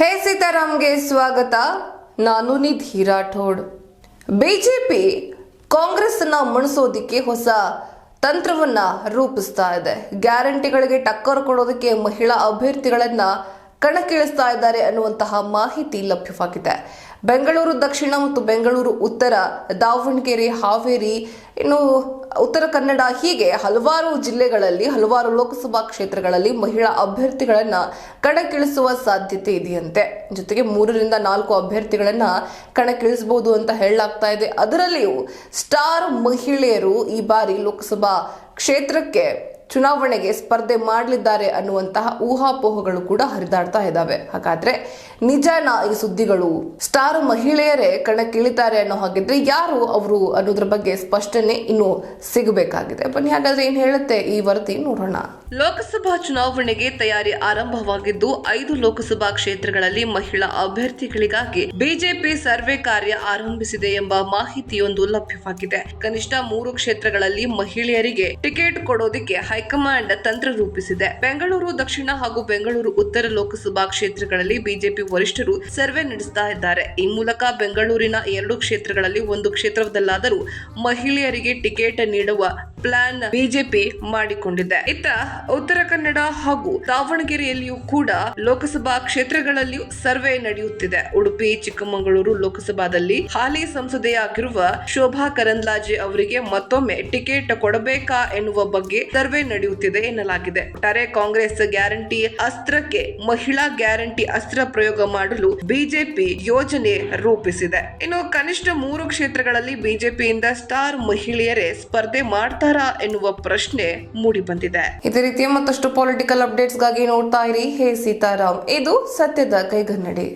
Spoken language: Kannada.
ಹೇ ಸೀತಾರಾಮ್ಗೆ ಸ್ವಾಗತ. ನಾನು ನಿಧಿ ರಾಠೋಡ್. ಬಿಜೆಪಿ ಕಾಂಗ್ರೆಸ್ನ ಮಣಿಸೋದಿಕ್ಕೆ ಹೊಸ ತಂತ್ರವನ್ನ ರೂಪಿಸ್ತಾ ಇದೆ. ಗ್ಯಾರಂಟಿಗಳಿಗೆ ಟಕ್ಕರ್ ಕೊಡೋದಕ್ಕೆ ಮಹಿಳಾ ಅಭ್ಯರ್ಥಿಗಳನ್ನ ಕಣಕ್ಕಿಳಿಸ್ತಾ ಇದ್ದಾರೆ ಅನ್ನುವಂತಹ ಮಾಹಿತಿ ಲಭ್ಯವಾಗಿದೆ. ಬೆಂಗಳೂರು ದಕ್ಷಿಣ ಮತ್ತು ಬೆಂಗಳೂರು ಉತ್ತರ, ದಾವಣಗೆರೆ, ಹಾವೇರಿ, ಇನ್ನು ಉತ್ತರ ಕನ್ನಡ, ಹೀಗೆ ಹಲವಾರು ಜಿಲ್ಲೆಗಳಲ್ಲಿ, ಹಲವಾರು ಲೋಕಸಭಾ ಕ್ಷೇತ್ರಗಳಲ್ಲಿ ಮಹಿಳಾ ಅಭ್ಯರ್ಥಿಗಳನ್ನ ಕಣಕ್ಕಿಳಿಸುವ ಸಾಧ್ಯತೆ ಇದೆಯಂತೆ. ಜೊತೆಗೆ ಮೂರರಿಂದ ನಾಲ್ಕು ಅಭ್ಯರ್ಥಿಗಳನ್ನ ಕಣಕ್ಕಿಳಿಸಬಹುದು ಅಂತ ಹೇಳಲಾಗ್ತಾ ಇದೆ. ಅದರಲ್ಲಿಯೂ ಸ್ಟಾರ್ ಮಹಿಳೆಯರು ಈ ಬಾರಿ ಲೋಕಸಭಾ ಕ್ಷೇತ್ರಕ್ಕೆ ಚುನಾವಣೆಗೆ ಸ್ಪರ್ಧೆ ಮಾಡಲಿದ್ದಾರೆ ಅನ್ನುವಂತಹ ಊಹಾಪೋಹಗಳು ಕೂಡ ಹರಿದಾಡ್ತಾ ಇದ್ದಾವೆ. ಹಾಗಾದ್ರೆ ನಿಜಾನ ಈ ಸುದ್ದಿಗಳು ಸ್ಟಾರ್ ಮಹಿಳೆಯರೇ ಕಣಕ್ಕಿಳಿತಾರೆ ಅನ್ನೋ ಹಾಗಿದ್ರೆ ಯಾರು ಅವರು ಅನ್ನೋದ್ರ ಬಗ್ಗೆ ಸ್ಪಷ್ಟನೆ ಇನ್ನು ಸಿಗಬೇಕಾಗಿದೆ. ಬನ್ನಿ, ಹಾಗಾದ್ರೆ ಏನ್ ಹೇಳುತ್ತೆ ಈ ವರದಿ ನೋಡೋಣ. ಲೋಕಸಭಾ ಚುನಾವಣೆಗೆ ತಯಾರಿ ಆರಂಭವಾಗಿದ್ದು ಐದು ಲೋಕಸಭಾ ಕ್ಷೇತ್ರಗಳಲ್ಲಿ ಮಹಿಳಾ ಅಭ್ಯರ್ಥಿಗಳಿಗಾಗಿ ಬಿಜೆಪಿ ಸರ್ವೆ ಕಾರ್ಯ ಆರಂಭಿಸಿದೆ ಎಂಬ ಮಾಹಿತಿಯೊಂದು ಲಭ್ಯವಾಗಿದೆ. ಕನಿಷ್ಠ ಮೂರು ಕ್ಷೇತ್ರಗಳಲ್ಲಿ ಮಹಿಳೆಯರಿಗೆ ಟಿಕೆಟ್ ಕೊಡೋದಕ್ಕೆ ಹೈಕಮಾಂಡ್ ತಂತ್ರ ರೂಪಿಸಿದೆ. ಬೆಂಗಳೂರು, ದಕ್ಷಿಣ ಹಾಗೂ ಬೆಂಗಳೂರು ಉತ್ತರ ಲೋಕಸಭಾ ಕ್ಷೇತ್ರಗಳಲ್ಲಿ ಬಿಜೆಪಿ ವರಿಷ್ಠರು ಸರ್ವೆ ನಡೆಸ್ತಾ ಇದ್ದಾರೆ. ಈ ಮೂಲಕ ಬೆಂಗಳೂರಿನ ಎರಡು ಕ್ಷೇತ್ರಗಳಲ್ಲಿ ಒಂದು ಕ್ಷೇತ್ರದಲ್ಲಾದರೂ ಮಹಿಳೆಯರಿಗೆ ಟಿಕೆಟ್ ನೀಡುವ ಪ್ಲಾನ್ ಬಿಜೆಪಿ ಮಾಡಿಕೊಂಡಿದೆ. ಇತ್ತ ಉತ್ತರ ಕನ್ನಡ ಹಾಗೂ ದಾವಣಗೆರೆಯಲ್ಲಿಯೂ ಕೂಡ ಲೋಕಸಭಾ ಕ್ಷೇತ್ರಗಳಲ್ಲಿಯೂ ಸರ್ವೆ ನಡೆಯುತ್ತಿದೆ. ಉಡುಪಿ, ಚಿಕ್ಕಮಗಳೂರು ಲೋಕಸಭಾದಲ್ಲಿ ಹಾಲಿ ಸಂಸದೆಯಾಗಿರುವ ಶೋಭಾ ಕರಂದ್ಲಾಜೆ ಅವರಿಗೆ ಮತ್ತೊಮ್ಮೆ ಟಿಕೆಟ್ ಕೊಡಬೇಕಾ ಎನ್ನುವ ಬಗ್ಗೆ ಸರ್ವೆ ನಡೆಯುತ್ತಿದೆ ಎನ್ನಲಾಗಿದೆ. ಒಟ್ಟಾರೆ ಕಾಂಗ್ರೆಸ್ ಗ್ಯಾರಂಟಿ ಅಸ್ತ್ರಕ್ಕೆ ಮಹಿಳಾ ಗ್ಯಾರಂಟಿ ಅಸ್ತ್ರ ಪ್ರಯೋಗ ಮಾಡಲು ಬಿಜೆಪಿ ಯೋಜನೆ ರೂಪಿಸಿದೆ. ಇನ್ನು ಕನಿಷ್ಠ ಮೂರು ಕ್ಷೇತ್ರಗಳಲ್ಲಿ ಬಿಜೆಪಿಯಿಂದ ಸ್ಟಾರ್ ಮಹಿಳೆಯರೇ ಸ್ಪರ್ಧೆ ಮಾಡ್ತಾರಾ ಎನ್ನುವ ಪ್ರಶ್ನೆ ಮೂಡಿ ಬಂದಿದೆ. ಇದೇ ರೀತಿಯ ಮತ್ತಷ್ಟು ಪೊಲಿಟಿಕಲ್ ಅಪ್ಡೇಟ್ಸ್ಗಾಗಿ ನೋಡ್ತಾ ಇರಿ. ಹೇ ಸೀತಾರಾಮ್, ಇದು ಸತ್ಯದ ಕೈಗನ್ನಡಿ.